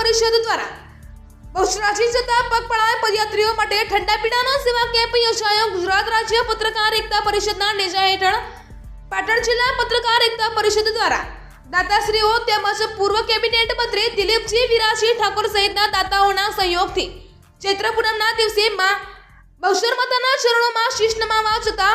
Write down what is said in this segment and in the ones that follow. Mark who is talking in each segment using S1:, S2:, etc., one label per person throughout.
S1: પરિષદ દ્વારા. રાજ્ય જતા પગપળા પદયાત્રીઓ માટે ઠંડા પીણાનો સેવા કેમ્પ યોજાયો. ગુજરાત રાજ્ય પત્રકાર એકતા પરિષદના નેજા હેઠળ પાટણ જિલ્લા પત્રકાર એકતા પરિષદ દ્વારા દાતાશ્રીઓ તેમજ પૂર્વ કેબિનેટ મંત્રી દિલીપજી વિરાજી ઠાકોર સહિતના દાતાઓના સહયોગથી ચૈત્ર પૂનમના દિવસે માં બહુશર માતાના ચરણોમાં શીશ નમાવા જતા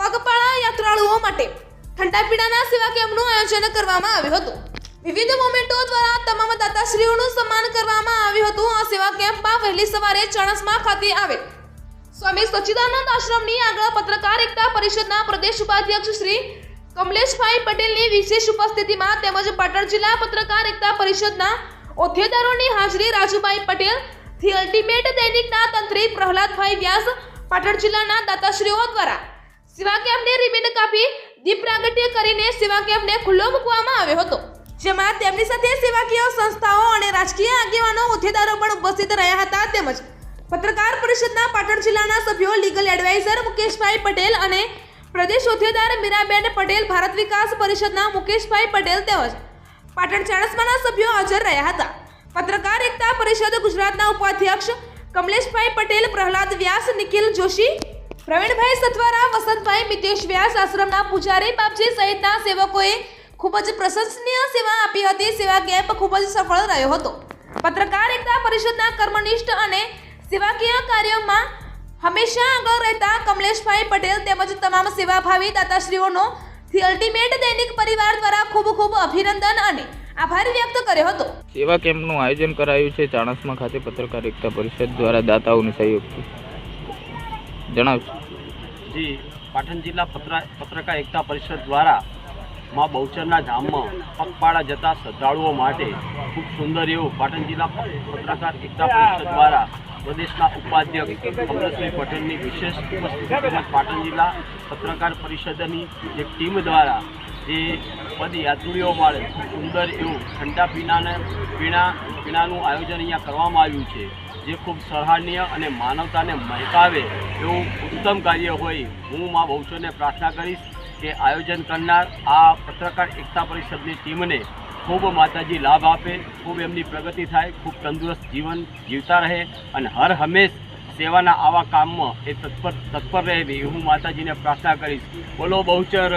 S1: પગપાળા યાત્રાળુઓ માટે ઠંડા પીણાના સેવા કેમ્પનું આયોજન કરવામાં આવ્યું હતું. વિવિધ મોમેન્ટો દ્વારા તમામ દાતાશ્રીઓનું સન્માન કરવામાં આવ્યું હતું. આ સેવા કેમ્પમાં વહેલી સવારે ચણસમા ખાતે આવે. સ્વામી સચ્ચિદાનંદ આશ્રમની આગળ પત્રકાર એકતા પરિષદના પ્રદેશ ઉપાધ્યક્ષ શ્રી કમલેશભાઈ પટેલની વિશેષ ઉપસ્થિતિમાં તેમજ પાટણ જિલ્લા પત્રકાર એકતા પરિષદના ઓથેદારોની હાજરી રાજુભાઈ પટેલથી અલ્ટિમેટ દૈનિકના તંત્રી પ્રહલાદભાઈ વ્યાસ પાટણ જિલ્લાના દાતાશ્રીઓ દ્વારા સેવા કેમ્પને રિબિન કાપી દીપ પ્રાગટ્ય કરીને સેવા કેમ્પને ખુલ્લો મૂકવામાં આવ્યો હતો. જેમાં તેમની સાથે સેવાકીય સંસ્થાઓ અને રાજકીય આગેવાનો, હોદ્દેદારો પણ ઉપસ્થિત રહ્યા હતા. તેમજ પત્રકાર પરિષદના પાટણ જિલ્લાના સભ્યો લીગલ એડવાઇઝર મુકેશભાઈ પટેલ અને પ્રદેશ હોદ્દેદાર મીરાબેન પટેલ, ભારત વિકાસ પરિષદના મુકેશભાઈ પટેલ તેમજ પાટણ ચાણસ્માના સભ્યો હાજર રહ્યા હતા. પત્રકાર એકતા પરિષદ ગુજરાતના ઉપાધ્યક્ષ કમલેશભાઈ પટેલ, પ્રહલાદ વ્યાસ, નિખિલ જોશી, પ્રવીણભાઈ સથવારા, વસંતભાઈ મિતેશ વ્યાસ આશ્રમના પૂજારી બાપજી સહિતના સેવકોએ ખૂબ જ પ્રશંસનીય સેવા આપી હતી. સેવા કેમ્પ ખૂબ જ સફળ રહ્યો હતો. પત્રકાર એકતા પરિષદના કર્મનિષ્ઠ અને સેવાકીય કાર્યોમાં હંમેશા આગળ રહેતા કમલેશભાઈ પટેલ તેમજ તમામ સેવાભાવી દાતાશ્રીઓનો ધી અલ્ટિમેટ દૈનિક પરિવાર દ્વારા ખૂબ ખૂબ અભિનંદન અને આભાર વ્યક્ત કર્યો હતો.
S2: સેવા કેમ્પનું આયોજન કરાયું છે ચાણસમા ખાતે પત્રકાર એકતા પરિષદ દ્વારા દાતાઓની સહયોગથી. જણાવશો.
S3: જી પાટણ જિલ્લા પત્ર પત્રકાર એકતા પરિષદ દ્વારા મા બહુચરના ધામમાં પગપાળા જતા શ્રદ્ધાળુઓ માટે ખૂબ સુંદર એવું પાટણ જિલ્લા પત્રકાર એકતા પરિષદ દ્વારા પ્રદેશના ઉપાધ્યક્ષ કમલેશભાઈ પટેલની વિશેષ ઉપસ્થિતિ પાટણ જિલ્લા પત્રકાર પરિષદની જે ટીમ દ્વારા જે પદયાત્રીઓ માટે સુંદર એવું ઠંડા પીણાને પીણા પીણાનું આયોજન અહીંયા કરવામાં આવ્યું છે, જે ખૂબ સરાહનીય અને માનવતાને મહેકાવે એવું ઉત્તમ કાર્ય હોય, હું મા બહુચરને પ્રાર્થના કરીશ. કે આયોજન કરનાર આ પત્રકાર એકતા પરિષદની ટીમને ખૂબ માતાજી લાભ આપે ખૂબ એમની પ્રગતિ થાય ખૂબ તંદુરસ્ત જીવન જીવતા રહે અને હર હંમેશ સેવાના આવા કામમાં એ તત્પર તત્પર રહેવી હું માતાજીને પ્રાર્થના કરીશ બોલો બહુચર.